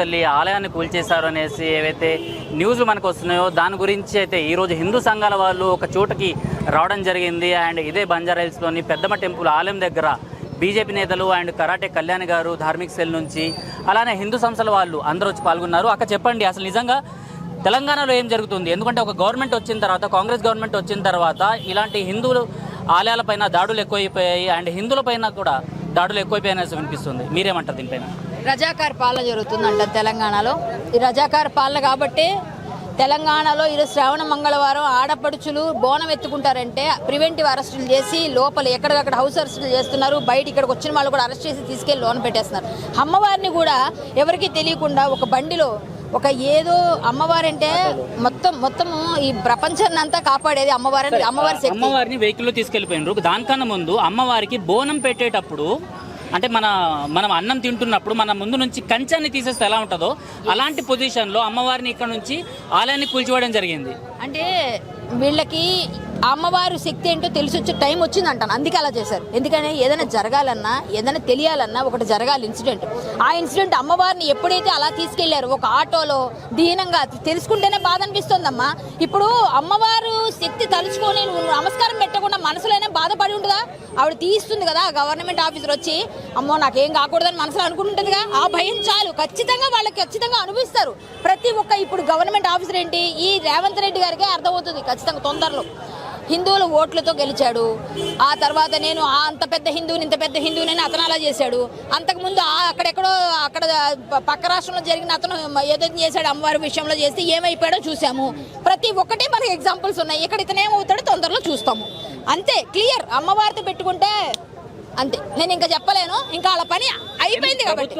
తల్లి ఆలయాన్ని కూల్చేశారు అనేసి ఏవైతే న్యూస్లు మనకు వస్తున్నాయో దాని గురించి అయితే ఈరోజు హిందూ సంఘాల వాళ్ళు ఒక చోటకి రావడం జరిగింది. అండ్ ఇదే బంజారా హిల్స్లోని పెద్దమ్మ టెంపుల్ ఆలయం దగ్గర బీజేపీ నేతలు అండ్ కరాటే కళ్యాణ్ గారు ధార్మిక సెల్ నుంచి అలానే హిందూ సంస్థల వాళ్ళు అందరూ వచ్చి పాల్గొన్నారు. అక్క చెప్పండి అసలు నిజంగా తెలంగాణలో ఏం జరుగుతుంది? ఎందుకంటే ఒక గవర్నమెంట్ వచ్చిన తర్వాత కాంగ్రెస్ గవర్నమెంట్ వచ్చిన తర్వాత ఇలాంటి హిందువులు ఆలయాలపైన దాడులు ఎక్కువైపోయాయి. అండ్ హిందువులపైన కూడా దాడులు ఎక్కువైపోయాయనేసి వినిపిస్తుంది. మీరేమంటారు దీనిపైన? రజాకార్ పాలన జరుగుతుందంట తెలంగాణలో. ఈ రజాకార్ పాలన కాబట్టి తెలంగాణలో ఈరోజు శ్రావణ మంగళవారం ఆడపడుచులు బోనం ఎత్తుకుంటారంటే ప్రివెంటివ్ అరెస్టులు చేసి లోపల ఎక్కడికక్కడ హౌస్ అరెస్టులు చేస్తున్నారు బయట ఇక్కడికి వచ్చిన వాళ్ళు కూడా అరెస్ట్ చేసి తీసుకెళ్ళి లోన్ పెట్టేస్తున్నారు. అమ్మవారిని కూడా ఎవరికీ తెలియకుండా ఒక బండిలో ఒక ఏదో అమ్మవారంటే మొత్తం మొత్తం ఈ ప్రపంచాన్ని అంతా కాపాడేది అమ్మవారి. అమ్మవారి అమ్మవారిని వెహికల్లో తీసుకెళ్ళిపోయినారు. దానికన్నా ముందు అమ్మవారికి బోనం పెట్టేటప్పుడు అంటే మన మనం అన్నం తింటున్నప్పుడు మన ముందు నుంచి కంచాన్ని తీసేస్తే ఎలా ఉంటుందో అలాంటి పొజిషన్లో అమ్మవారిని ఇక్కడ నుంచి ఆలయాన్ని కూల్చివేయడం జరిగింది. అంటే వీళ్ళకి అమ్మవారు శక్తి ఏంటో తెలిసి వచ్చే టైం వచ్చింది అంటాను అందుకే అలా చేశారు. ఎందుకని? ఏదైనా జరగాలన్నా ఏదైనా తెలియాలన్నా ఒకటి జరగాలి ఇన్సిడెంట్. ఆ ఇన్సిడెంట్ అమ్మవారిని ఎప్పుడైతే అలా తీసుకెళ్ళారు ఒక ఆటోలో దీనంగా తెలుసుకుంటేనే బాధ అనిపిస్తుందమ్మా. ఇప్పుడు అమ్మవారు శక్తి తలుచుకొని నమస్కారం పెట్టకుండా మనసులోనే బాధపడి ఉంటుందా? ఆవిడ తీస్తుంది కదా గవర్నమెంట్ ఆఫీసర్ వచ్చి అమ్మో నాకేం కాకూడదని మనసులో అనుకుంటుంటుందిగా ఆ భయం చాలు. ఖచ్చితంగా వాళ్ళకి ఖచ్చితంగా అనుభవిస్తారు. ప్రతి ఒక్క ఇప్పుడు గవర్నమెంట్ ఆఫీసర్ ఏంటి? ఈ రేవంత్ రెడ్డి గారికి అర్థమవుతుంది ఖచ్చితంగా తొందరలో. హిందువుల ఓట్లతో గెలిచాడు. ఆ తర్వాత నేను ఆ అంత పెద్ద హిందువుని ఇంత పెద్ద హిందువుని అతను అలా చేశాడు. అంతకుముందు ఆ అక్కడెక్కడో అక్కడ పక్క రాష్ట్రంలో జరిగిన అతను ఏదైతే చేశాడు అమ్మవారి విషయంలో చేస్తే ఏమైపోయాడో చూసాము ప్రతి ఒక్కటి మనకి ఎగ్జాంపుల్స్ ఉన్నాయి. ఇక్కడ ఇతను ఏమవుతాడో తొందరలో చూస్తాము. అంతే క్లియర్ అమ్మవారితో పెట్టుకుంటే అంతే. నేను ఇంకా చెప్పలేను. ఇంకా వాళ్ళ పని అయిపోయింది కాబట్టి.